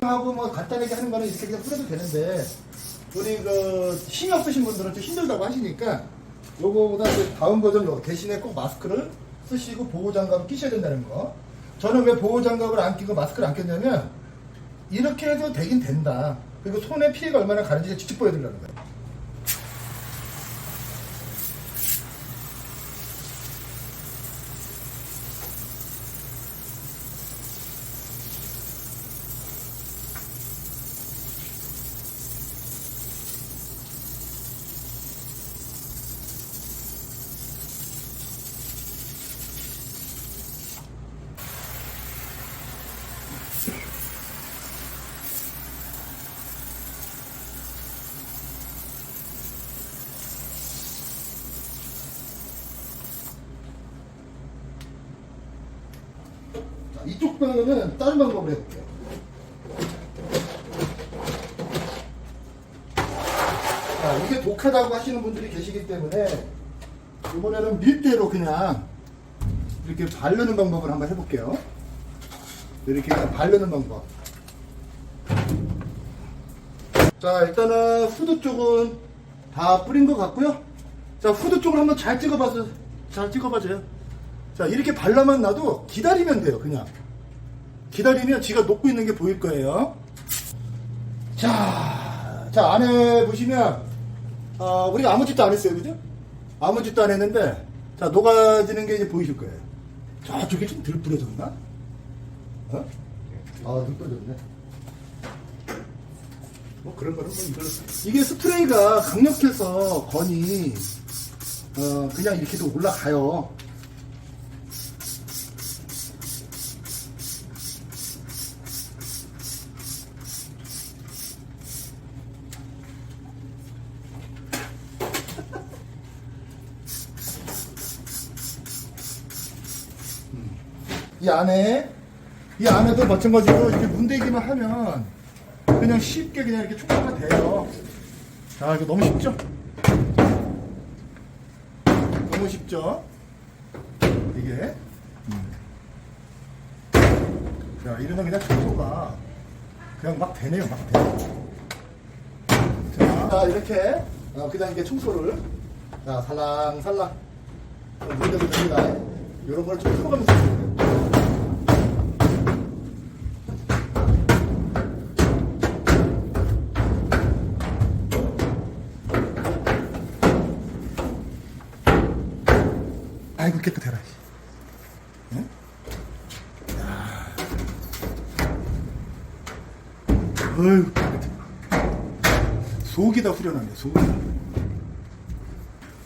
하고 뭐 간단하게 하는 거는 이렇게 그냥 뿌려도 되는데 우리 그 힘이 없으신 분들은 좀 힘들다고 하시니까 요거보다 다음 버전으로 대신에 꼭 마스크를 쓰시고 보호 장갑을 끼셔야 된다는 거. 저는 왜 보호 장갑을 안 끼고 마스크를 안 꼈냐면 이렇게 해도 되긴 된다. 그리고 손에 피해가 얼마나 가는지 직접 보여드리려는 거예요. 이쪽 방향은 다른 방법으로 해볼게요. 자, 이게 독하다고 하시는 분들이 계시기 때문에 이번에는 밀대로 그냥 이렇게 바르는 방법을 한번 해볼게요. 이렇게 바르는 방법. 자, 일단은 후드 쪽은 다 뿌린 것 같고요. 자, 후드 쪽을 한번 잘 찍어봐서, 잘 찍어봐줘요. 자, 이렇게 발라만 놔도 기다리면 돼요, 그냥. 기다리면 지가 녹고 있는 게 보일 거예요. 자, 자, 안에 보시면, 어, 우리가 아무 짓도 안 했어요, 그죠? 아무 짓도 안 했는데, 자, 녹아지는 게 이제 보이실 거예요. 저쪽에 좀덜 뿌려졌나? 어? 아, 덜 뿌려졌네. 뭐 그런 거는 뭐. 이게 스프레이가 강력해서 건이, 어, 그냥 이렇게도 올라가요. 이 안에 이 안에도 마찬가지로 이렇게 문대기만 하면 그냥 쉽게 그냥 이렇게 총소가 돼요. 자 이거 너무 쉽죠? 너무 쉽죠? 이게 음. 자 이러면 그냥 청소가 그냥 막 되네요, 막 돼. 자, 자 이렇게 어, 그냥 이게 청소를 자 살랑살랑 문대도 됩니다. 이런 걸 좀 풀어가면서 아이고 깨끗해라. 응? 야. 어휴 깨끗해. 속이 다 후련하네. 속이 다.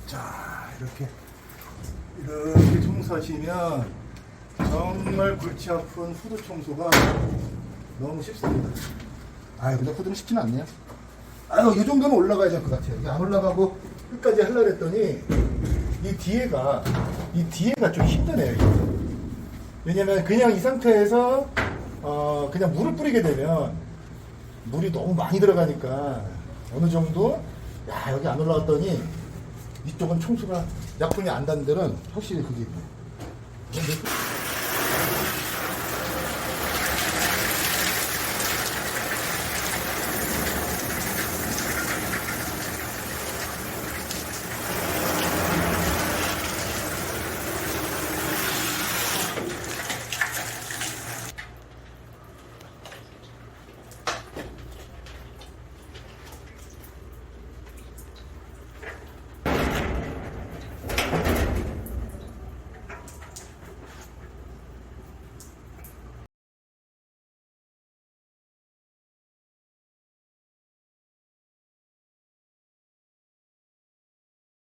자 이렇게 이렇게 청소하시면 정말 골치 아픈 후드 청소가 너무 쉽습니다. 아유 근데 후드는 쉽지는 않네요. 아유 이 정도는 올라가야 될 것 같아요. 안 올라가고 끝까지 하려고 했더니 이 뒤에가 이 뒤에가 좀 힘드네요. 왜냐면 그냥 이 상태에서 어 그냥 물을 뿌리게 되면 물이 너무 많이 들어가니까 어느 정도 야 여기 안 올라갔더니 이쪽은 청소가 약분이 안 닿는 데는 확실히 그게 있네.